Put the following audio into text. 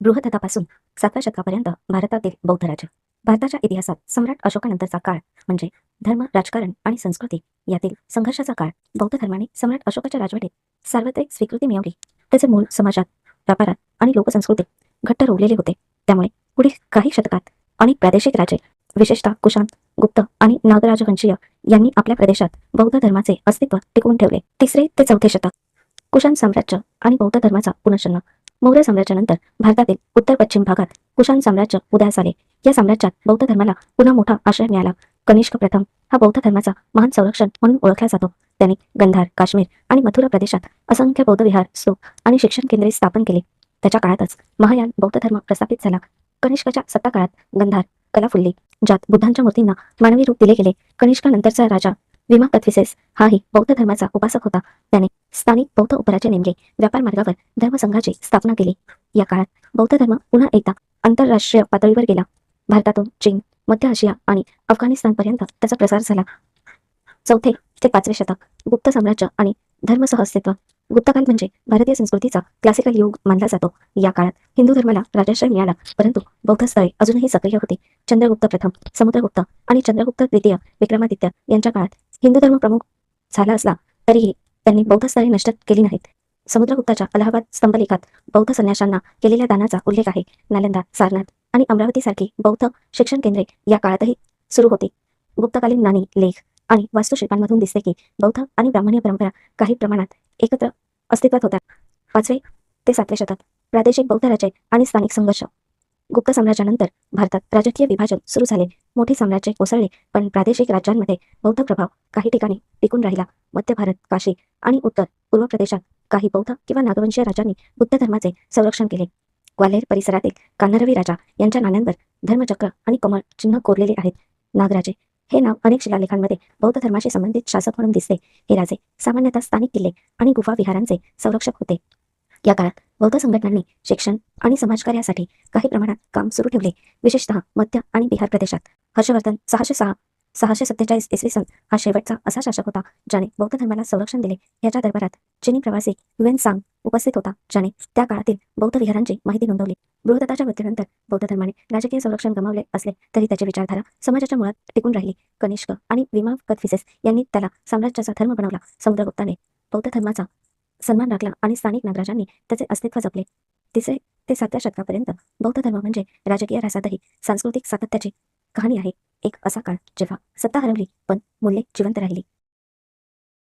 बृहदत्तापासून सातव्या शतकापर्यंत भारतातील बौद्ध राज्य भारताच्या इतिहासात सम्राट अशोकानंतरचा काळ म्हणजे धर्म राजकारण आणि संस्कृती यातील संघर्षाचा काळ. बौद्ध धर्माने सम्राट अशोकाच्या राजवटीत सार्वत्रिक स्वीकृती मिळवली. त्याचे मूळ समाजात व्यापारात आणि लोकसंस्कृतीत घट्ट रोवलेले होते. त्यामुळे पुढील काही शतकात अनेक प्रादेशिक राजे विशेषतः कुशाण गुप्त आणि नागराजवंशीय यांनी आपल्या प्रदेशात बौद्ध धर्माचे अस्तित्व टिकवून ठेवले. तिसरे ते चौथे शतक कुशाण साम्राज्य आणि बौद्ध धर्माचा पुनर्जन्म मौर्य साम्राज्यानंतर भारतातील उत्तर पश्चिम भागात कुशाण साम्राज्य उदयास आले. या साम्राज्यात बौद्ध धर्माला पुन्हा मोठा आश्रय मिळाला. कनिष्क प्रथम हा बौद्ध धर्माचा महान संरक्षण म्हणून ओळखला जातो. त्याने गंधार काश्मीर आणि मथुरा प्रदेशात असंख्य बौद्ध विहार स्तूप आणि शिक्षण केंद्रे स्थापन केले. त्याच्या काळातच महायान बौद्ध धर्म प्रस्थापित झाला. कनिष्कच्या सत्ता काळात गंधार कलाफुल्ली ज्यात बुद्धांच्या मूर्तींना मानवी रूप दिले गेले कनिष्कानंतरचा राजा विमा कथविसेस हाही बौद्ध धर्माचा उपासक होता. त्याने स्थानिक बौद्ध उपराच्या नेमले. व्यापार मार्गावर धर्मसंघाची स्थापना केली. या काळात बौद्ध धर्म पुन्हा एकदा आंतरराष्ट्रीय पातळीवर गेला. भारतातून चीन मध्य आशिया आणि अफगाणिस्तानपर्यंत त्याचा प्रसार झाला. चौथे ते पाचवे शतक गुप्त साम्राज्य आणि धर्मसह अस्तित्व गुप्तकाल म्हणजे भारतीय संस्कृतीचा क्लासिकल युग मानला जातो. या काळात हिंदू धर्माला राजाश्रय मिळाला परंतु बौद्ध स्थळे अजूनही सक्रिय होते. चंद्रगुप्त प्रथम समुद्रगुप्त आणि चंद्रगुप्त द्वितीय विक्रमादित्य यांच्या काळात हिंदू धर्म प्रमुख झाला असला तरीही त्यांनी बौद्ध स्थळे नष्ट केली नाहीत. समुद्रगुप्ताच्या अलाहाबाद स्तंभलेखात बौद्ध संन्याशांना केलेल्या दानाचा उल्लेख आहे. नालंदा सारनाथ आणि अमरावतीसारखी बौद्ध शिक्षण केंद्रे या काळातही सुरू होती. गुप्तकालीन नाणी लेख आणि वास्तुशिल्पांमधून दिसते की बौद्ध आणि ब्राह्मणीय परंपरा काही प्रमाणात एकत्र अस्तित्वात होत्या. पाचवे ते सातवे शतक प्रादेशिक बौद्ध राज्य आणि स्थानिक संघर्ष. गुप्त साम्राज्यानंतर भारतात राजकीय विभाजन सुरू झाले. मोठे साम्राज्य कोसळले पण प्रादेशिक राज्यांमध्ये बौद्ध प्रभाव काही ठिकाणी टिकून राहिला. मध्य भारत काशी आणि उत्तर पूर्व प्रदेशात काही बौद्ध किंवा नागवंशीय राजांनी बुद्ध धर्माचे संरक्षण केले. ग्वाल्हेर परिसरातील कान्हारवी राजा यांच्या नाण्यांवर धर्मचक्र आणि कमळ चिन्ह कोरलेले आहेत. नागराजे हे नाव अनेक शिलालेखांमध्ये बौद्ध धर्माशी संबंधित शासक म्हणून दिसते. हे राजे सामान्यतः स्थानिक किल्ले आणि गुफा विहारांचे संरक्षक होते. या काळात बौद्ध संघटनांनी शिक्षण आणि समाजकार्यासाठी काही प्रमाणात काम सुरू ठेवले. विशेषतः मध्य आणि बिहार प्रदेशात. हर्षवर्धन सहाशे सहा सहाशे सत्तेचाळीस इसवी सन हा शेवटचा असा शासक होता ज्याने बौद्ध धर्माला संरक्षण दिले. याच्या दरबारात चिनी प्रवासी युएन सांग उपस्थित होता ज्याने त्या काळातील बौद्ध विहारांची माहिती नोंदवली. बृहदत्ताच्या मृत्यूनंतर बौद्ध धर्माने राजकीय संरक्षण गमावले असले तरी त्याची विचारधारा समाजाच्या मुळात टिकून राहिली. कनिष्क आणि विमा कथफिसेस यांनी त्याला साम्राज्याचा धर्म बनवला. समुद्रगुप्ताने बौद्ध धर्माचा सन्मान राखला आणि स्थानिक नागराजांनी त्याचे अस्तित्व जपले. तिसरे ते सातव्या शतकापर्यंत बौद्ध धर्म म्हणजे राजकीय ऱ्हासातही सांस्कृतिक सातत्याची कहाणी आहे. एक असा काळ जेव्हा सत्ता हरवली पण मूल्ये जिवंत राहिली.